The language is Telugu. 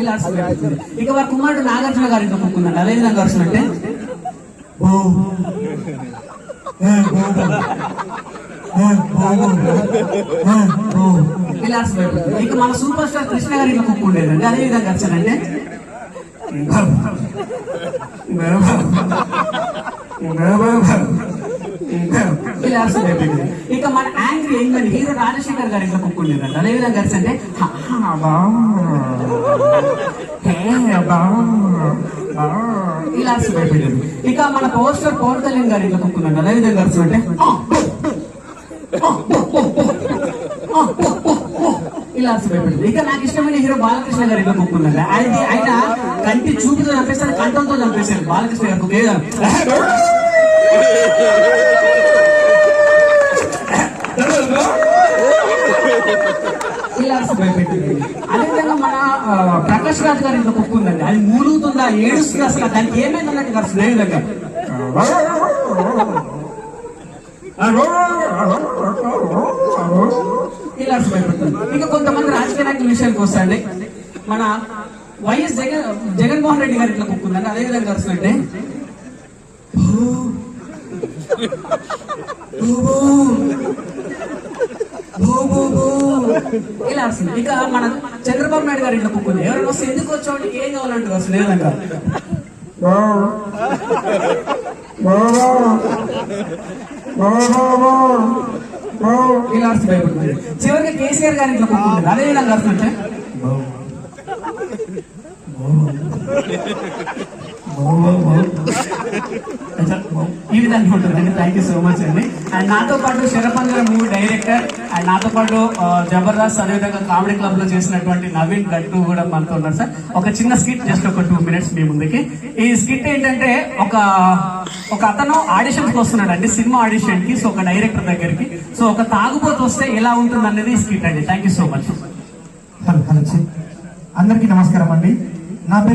ఇలా. ఇక వారి కుమారుడు నాగార్జున గారి ఇంట్లో కుక్కున్నాడు అదే విధంగా వస్తుందంటే ఇలా. ఇక మన సూపర్ స్టార్ కృష్ణ గారి ఉండేదండి అదే విధంగా వచ్చానంటే. ఇక మన యాంగ్రీ ఏంటంటే హీరో రాజశేఖర్ గారు ఇంట్లో కుక్కు ఉండేదండి అదే విధంగా వచ్చంటే ఇలా అసలు అయిపోయింది. ఇక మన పోస్టర్ పవన్ కళ్యాణ్ గారు ఇంట్లో కుక్కున్నాడు అదే విధంగా అంటే ఇలా అసలు ఇక నాకు ఇష్టమైన హీరో బాలకృష్ణ గారు ఇంట్లో కుక్కున్నాడు ఆయన ఆయన కంటి చూపుతో చంపేస్తారు కంఠంతో చంపేశాడు బాలకృష్ణ గారు కుక్క భయపెట్టింది. అదేవిధంగా మన ప్రకాష్ రాజ్ గారి ఇంట్లో కుక్క ఉందండి. అది మూలుగుతుందా ఏడుస్తుంది అసలు? దానికి ఏమైంది గారు అసలు ఏ ఇలా భయపెడుతుంది. ఇంకా కొంతమంది రాజకీయ నాయకుల విషయానికి వస్తాండి. మన వైఎస్ జగన్ జగన్మోహన్ రెడ్డి గారి ఇట్లా కుక్క ఉందండి. అదే విధంగా వస్తుందంటే ఇలా వస్తుంది ఇక మన చంద్రబాబు నాయుడు గారు ఇంట్లో కుక్కుంది. ఎవరైనా వస్తే ఎందుకు వచ్చావు? ఏం కావాలంటారు అసలు? ఏదంగా ఇలా వస్తుంది భయపడుతుంది. చివరికి కేసీఆర్ గారి ఇంట్లో కుక్కుంది. అదే విధంగా వస్తుంటే ఈ విధంగా ఉంటుందండి థ్యాంక్ యూ సో మచ్ అండి. అండ్ నాతో పాటు శరపంద్ డైరెక్టర్ అండ్ నాతో పాటు జబర్దస్త్ అదేవిధంగా కామెడీ క్లబ్లో చేసినటువంటి నవీన్ గట్టు కూడా మనతో ఉన్నారు సార్. ఒక చిన్న స్కిట్ జస్ట్ ఒక టూ మినిట్స్ మీ ముందుకి. ఈ స్కిట్ ఏంటంటే ఒక ఒక అతను ఆడిషన్కి వస్తున్నాడు అండి సినిమా ఆడిషన్కి సో ఒక డైరెక్టర్ దగ్గరికి. సో ఒక తాగుబోతు వస్తే ఎలా ఉంటుంది అనేది ఈ స్కిట్ అండి. Thank you so much hello hello అందరికీ నమస్కారం అండి. నా పేరు